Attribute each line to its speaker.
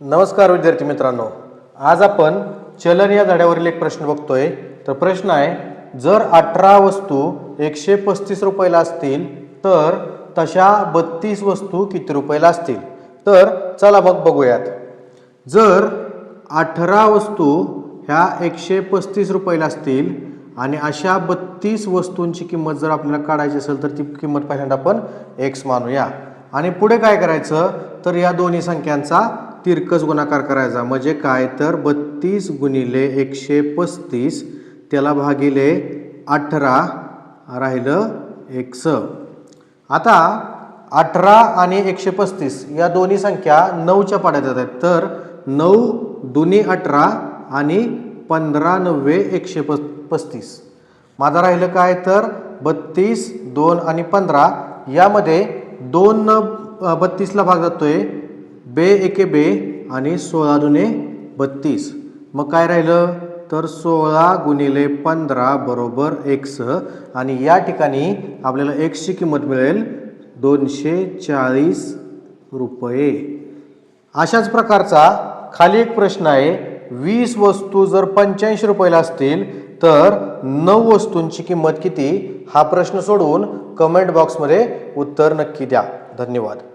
Speaker 1: नमस्कार विद्यार्थी मित्रांनो. आज आपण चलन या धड्यावरील एक प्रश्न बघतोय. तर प्रश्न आहे जर अठरा वस्तू एकशे पस्तीस रुपयाला असतील तर तशा बत्तीस वस्तू किती रुपयाला असतील? तर चला मग बघूयात. जर अठरा वस्तू ह्या एकशे पस्तीस रुपयाला असतील आणि अशा बत्तीस वस्तूंची किंमत जर आपल्याला काढायची असेल तर ती किंमत पहिल्यांदा आपण एक्स मानूया. आणि पुढे काय करायचं? तर या दोन्ही संख्यांचा तिरकस गुणाकार करायचा. म्हणजे काय? तर बत्तीस गुणिले एकशे पस्तीस त्याला भागिले अठरा राहिलं एकस. आता अठरा आणि एकशे पस्तीस या दोन्ही संख्या नऊच्या पाड्यात येत आहेत. तर नऊ दुनी अठरा आणि पंधरा नव्वे एकशे पस् पस्तीस. माझं राहिलं काय? तर बत्तीस दोन आणि पंधरा यामध्ये दोन बत्तीसला भाग जातोय. बे एके बे आणि सोळा दुने बत्तीस. मग काय राहिलं? तर सोळा गुणिले पंधरा बरोबर एक्स आणि या ठिकाणी आपल्याला एक्सची किंमत मिळेल दोनशे चाळीस रुपये. अशाच प्रकारचा खाली एक प्रश्न आहे वीस वस्तू जर पंच्याऐंशी रुपयाला असतील तर नऊ वस्तूंची किंमत किती? हा प्रश्न सोडवून कमेंट बॉक्समध्ये उत्तर नक्की द्या. धन्यवाद.